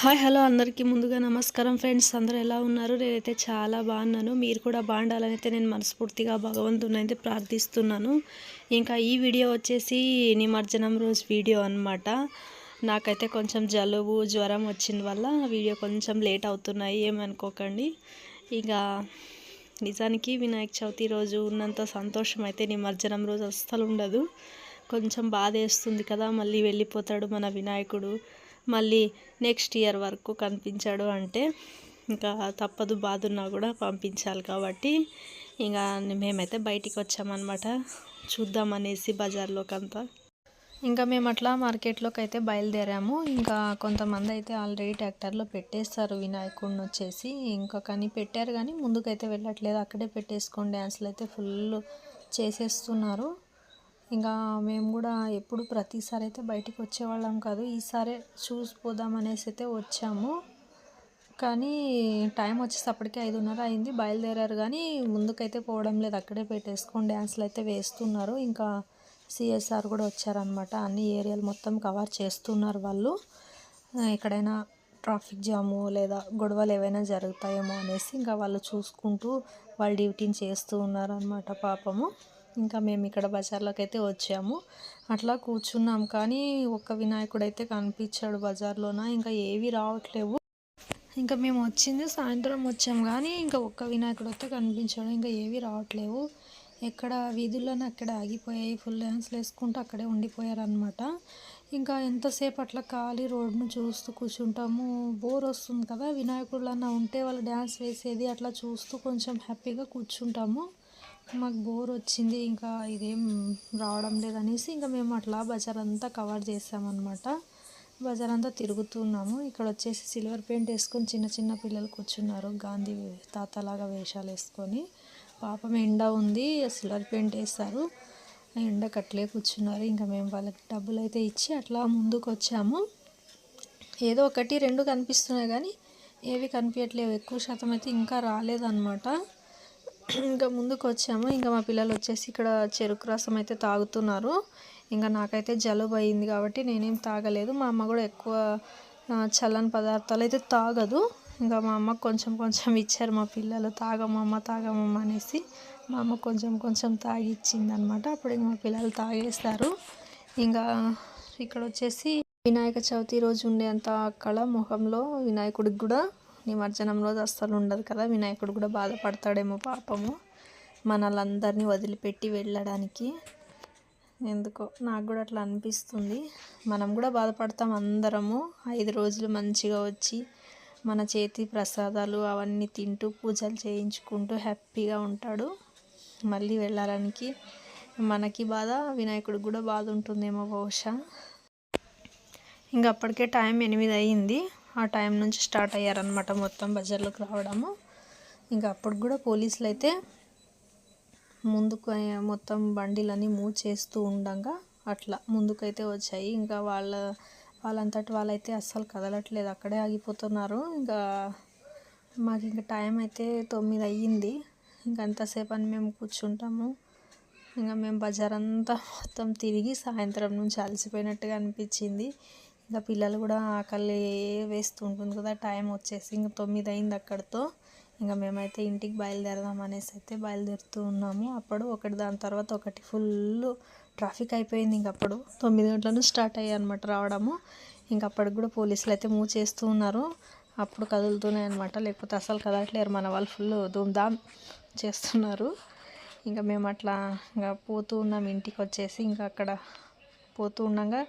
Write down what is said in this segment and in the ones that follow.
Hi hello అందరికీ ముందుగా నమస్కారం ఫ్రెండ్స్. అందరూ ఎలా ఉన్నారు? నేనైతే చాలా బాగున్నాను. మీరు కూడా బాగుండాలని అయితే నేను మనస్ఫూర్తిగా భగవంతుని అయితే ప్రార్థిస్తున్నాను. ఇంకా ఈ వీడియో వచ్చేసి నిమజ్జనం రోజు వీడియో అన్నమాట. నాకైతే కొంచెం జలుబు జ్వరం వచ్చిన వల్ల వీడియో కొంచెం లేట్ అవుతున్నాయి. ఏమనుకోకండి. ఇక నిజానికి వినాయక చవితి రోజు ఉన్నంత సంతోషం అయితే నిమజ్జనం రోజు అస్సలు ఉండదు. కొంచెం బాధ వేస్తుంది కదా మళ్ళీ వెళ్ళిపోతాడు మన వినాయకుడు. మళ్ళీ నెక్స్ట్ ఇయర్ వరకు కనిపించాడు అంటే ఇంకా తప్పదు బాధ ఉన్నా కూడా పంపించాలి కాబట్టి ఇంకా మేమైతే బయటికి వచ్చామన్నమాట. చూద్దామనేసి బజార్లోకి అంతా ఇంకా మేము అట్లా మార్కెట్లోకి అయితే బయలుదేరాము. ఇంకా కొంతమంది అయితే ఆల్రెడీ ట్రాక్టర్లో పెట్టేస్తారు. వినాయకుడిని వచ్చేసి ఇంకా కానీ పెట్టారు కానీ ముందుకైతే వెళ్ళట్లేదు. అక్కడే పెట్టేసుకొని డ్యాన్స్లు అయితే ఫుల్ చేసేస్తున్నారు. ఇంకా మేము కూడా ఎప్పుడు ప్రతిసారి అయితే బయటికి వచ్చేవాళ్ళం కాదు ఈసారి చూసిపోదాం అనేసి అయితే వచ్చాము. కానీ టైం వచ్చేసప్పటికి ఐదున్నర అయింది బయలుదేరారు కానీ ముందుకైతే పోవడం లేదు అక్కడే పెట్టేసుకొని డ్యాన్స్లు అయితే వేస్తున్నారు. ఇంకా సిఎస్ఆర్ కూడా వచ్చారనమాట అన్ని ఏరియాలు మొత్తం కవర్ చేస్తున్నారు వాళ్ళు. ఎక్కడైనా ట్రాఫిక్ జాము లేదా గొడవలు ఏవైనా జరుగుతాయేమో అనేసి ఇంకా వాళ్ళు చూసుకుంటూ వాళ్ళ డ్యూటీని చేస్తూ ఉన్నారనమాట పాపము. ఇంకా మేము ఇక్కడ బజార్లోకి అయితే వచ్చాము. అట్లా కూర్చున్నాం. కానీ ఒక్క వినాయకుడు అయితే కనిపించాడు బజార్లోన. ఇంకా ఏవి రావట్లేవు. ఇంకా మేము వచ్చింది సాయంత్రం వచ్చాం. కానీ ఇంకా ఒక్క వినాయకుడు అయితే కనిపించాడు. ఇంకా ఏవి రావట్లేవు. ఎక్కడ వీధుల్లోనే అక్కడ ఆగిపోయాయి. ఫుల్ డ్యాన్స్లు వేసుకుంటూ అక్కడే ఉండిపోయారనమాట ఇంకా ఎంతసేపు అట్లా ఖాళీ రోడ్ను చూస్తూ కూర్చుంటాము. బోర్ వస్తుంది కదా. వినాయకుడులన్నా ఉంటే వాళ్ళు డ్యాన్స్ వేసేది అట్లా చూస్తూ కొంచెం హ్యాపీగా కూర్చుంటాము. మాకు బోర్ వచ్చింది ఇంకా ఇదేం రావడం లేదనేసి ఇంకా మేము అట్లా బజార్ అంతా కవర్ చేస్తామన్నమాట బజార్ అంతా తిరుగుతున్నాము. ఇక్కడ వచ్చేసి సిల్వర్ పెయింట్ వేసుకొని చిన్న చిన్న పిల్లలు కూర్చున్నారు. గాంధీ తాతలాగా వేషాలు వేసుకొని. పాపం ఎండ ఉంది సిల్వర్ పెయింట్ వేస్తారు ఎండ కట్లే కూర్చున్నారు. ఇంకా మేము వాళ్ళకి డబ్బులు అయితే ఇచ్చి అట్లా ముందుకు వచ్చాము ఏదో ఒకటి రెండు కనిపిస్తున్నాయి కానీ ఏవి కనిపించట్లేవు ఎక్కువ శాతం అయితే ఇంకా రాలేదన్నమాట. ఇంకా ముందుకు వచ్చాము ఇంకా మా పిల్లలు వచ్చేసి ఇక్కడ చెరుకు రసం అయితే తాగుతున్నారు. ఇంకా నాకైతే జలుబు అయింది కాబట్టి నేనేం తాగలేదు. మా అమ్మ కూడా ఎక్కువ చల్లని పదార్థాలు అయితే తాగదు. ఇంకా మా అమ్మ కొంచెం కొంచెం ఇచ్చారు మా పిల్లలు. తాగమమ్మ తాగమమ్మ అనేసి మా అమ్మ కొంచెం కొంచెం తాగి ఇచ్చింది అనమాట అప్పుడు ఇంకా మా పిల్లలు తాగేస్తారు. ఇంకా ఇక్కడ వచ్చేసి వినాయక చవితి రోజు ఉండేంత కళ ముఖంలో వినాయకుడికి కూడా. నిమజ్జనం రోజు అస్సలు ఉండదు కదా. వినాయకుడు కూడా బాధపడతాడేమో పాపము. మనలందరినీ వదిలిపెట్టి వెళ్ళడానికి. ఎందుకో నాకు కూడా అట్లా అనిపిస్తుంది. మనం కూడా బాధపడతాం అందరము. ఐదు రోజులు మంచిగా వచ్చి మన చేతి ప్రసాదాలు అవన్నీ తింటూ పూజలు చేయించుకుంటూ హ్యాపీగా ఉంటాడు. మళ్ళీ వెళ్ళడానికి మనకి బాధ వినాయకుడికి కూడా బాధ ఉంటుందేమో బహుశా. ఇంకా అప్పటికే టైం ఎనిమిది అయ్యింది ఆ టైం నుంచి స్టార్ట్ అయ్యారనమాట మొత్తం బజార్లోకి రావడము. ఇంకా అప్పుడు కూడా పోలీసులు అయితే ముందుకు మొత్తం బండిలన్నీ మూవ్ చేస్తూ ఉండగా అట్లా ముందుకైతే వచ్చాయి. ఇంకా వాళ్ళ వాళ్ళంతటి వాళ్ళైతే అస్సలు కదలట్లేదు అక్కడే ఆగిపోతున్నారు. ఇంకా మాకు ఇంకా టైం అయితే తొమ్మిది అయ్యింది. ఇంకా అంతసేపు అని మేము కూర్చుంటాము. ఇంకా మేము బజార్ అంతా మొత్తం తిరిగి సాయంత్రం నుంచి అలసిపోయినట్టుగా అనిపించింది. ఇంకా పిల్లలు కూడా ఆకలి వేస్తుంటుంది కదా టైం వచ్చేసి ఇంకా తొమ్మిది అయింది అక్కడితో. ఇంకా మేమైతే ఇంటికి బయలుదేరదాం అనేసి అయితే బయలుదేరుతూ ఉన్నాము. అప్పుడు ఒకటి దాని తర్వాత ఒకటి ఫుల్ ట్రాఫిక్ అయిపోయింది ఇంక అప్పుడు. తొమ్మిది గంటలను స్టార్ట్ అయ్యాయి అనమాట రావడము. ఇంక అప్పటికి కూడా పోలీసులు అయితే మూవ్ చేస్తూ ఉన్నారు. అప్పుడు కదులుతున్నాయి అనమాట లేకపోతే అసలు కదలట్లేరు మన వాళ్ళు ఫుల్ ధూమ్ధామ్ చేస్తున్నారు. ఇంకా మేము అట్లా ఇంకా పోతూ ఉన్నాం. ఇంటికి వచ్చేసి ఇంకా అక్కడ పోతూ ఉండగా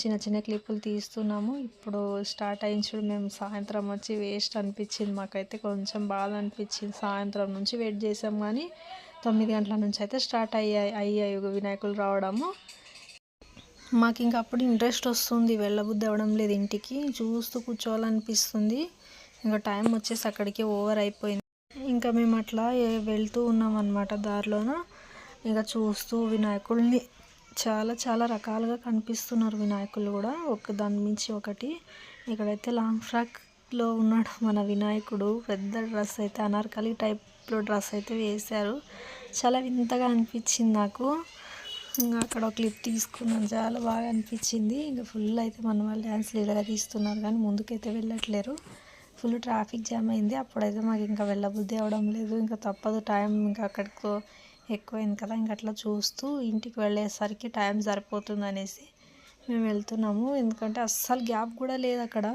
చిన్న చిన్న క్లిప్పులు తీస్తున్నాము. ఇప్పుడు స్టార్ట్ అయించుడు మేము సాయంత్రం వచ్చి వేస్ట్ అనిపించింది మాకైతే కొంచెం బాధ అనిపించింది. సాయంత్రం నుంచి వెయిట్ చేసాం కానీ తొమ్మిది గంటల నుంచి అయితే స్టార్ట్ అయ్యాయి అయ్యాయి వినాయకులు రావడము. మాకు ఇంకా అప్పుడు ఇంట్రెస్ట్ వస్తుంది వెళ్ళబుద్ధి అవ్వడం లేదు ఇంటికి. చూస్తూ కూర్చోవాలనిపిస్తుంది. ఇంకా టైం వచ్చేసి అక్కడికి ఓవర్ అయిపోయింది. ఇంకా మేము అట్లా వెళ్తూ ఉన్నాం అనమాట దారిలోన. ఇంకా చూస్తూ వినాయకుడిని చాలా చాలా రకాలుగా కనిపిస్తున్నారు వినాయకులు కూడా. ఒక దాని మించి ఒకటి. ఇక్కడైతే లాంగ్ ఫ్రాక్లో ఉన్నాడు మన వినాయకుడు. పెద్ద డ్రెస్ అయితే అనార్కలి టైప్లో డ్రెస్ అయితే వేశారు. చాలా వింతగా అనిపించింది నాకు. ఇంకా అక్కడ ఒక క్లిప్ తీసుకున్నాను. చాలా బాగా అనిపించింది. ఇంకా ఫుల్ అయితే మన వాళ్ళు డ్యాన్స్ లీడర్గా తీస్తున్నారు కానీ ముందుకైతే వెళ్ళట్లేరు. ఫుల్ ట్రాఫిక్ జామ్ అయింది. అప్పుడైతే మాకు ఇంకా వెళ్ళబుద్ధి అవడం లేదు. ఇంకా తప్పదు. టైం ఇంకా అక్కడికో ఎక్కువైంది కదా ఇంక అట్లా చూస్తూ ఇంటికి వెళ్ళేసరికి టైం సరిపోతుంది అనేసి మేము వెళ్తున్నాము. ఎందుకంటే అస్సలు గ్యాప్ కూడా లేదు అక్కడ.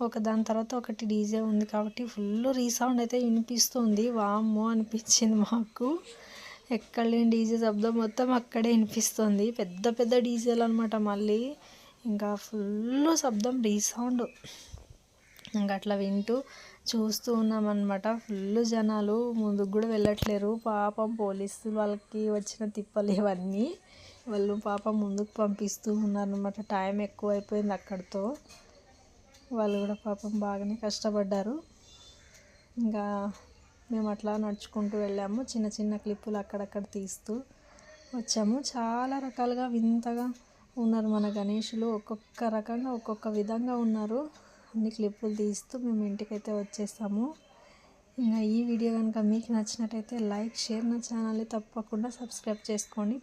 ఒక దాని తర్వాత ఒకటి డీజే ఉంది కాబట్టి ఫుల్ రీసౌండ్ అయితే వినిపిస్తుంది. వామ్మో అనిపించింది మాకు. ఎక్కడ లేని డీజే శబ్దం మొత్తం అక్కడే వినిపిస్తుంది. పెద్ద పెద్ద డీజేలు అనమాట మళ్ళీ. ఇంకా ఫుల్ శబ్దం రీసౌండ్. ఇంకా అట్లా వింటూ చూస్తూ ఉన్నామన్నమాట. ఫుల్ జనాలు ముందుకు కూడా వెళ్ళట్లేరు. పాపం పోలీసు వాళ్ళకి వచ్చిన తిప్పలు ఇవన్నీ. వాళ్ళు పాపం ముందుకు పంపిస్తూ ఉన్నారనమాట టైం ఎక్కువ అయిపోయింది అక్కడితో. వాళ్ళు కూడా పాపం బాగానే కష్టపడ్డారు. ఇంకా మేము అట్లా నడుచుకుంటూ వెళ్ళాము. చిన్న చిన్న క్లిప్పులు అక్కడక్కడ తీస్తూ వచ్చాము. చాలా రకాలుగా వింతగా ఉన్నారు మన గణేషులు. ఒక్కొక్క రకంగా ఒక్కొక్క విధంగా ఉన్నారు. అన్ని క్లిప్పులు తీస్తూ మేము ఇంటికైతే వచ్చేసాము ఇంకా ఈ వీడియో కనుక మీకు నచ్చినట్టయితే లైక్ షేర్ నా ఛానల్ని తప్పకుండా సబ్స్క్రైబ్ చేసుకోండి.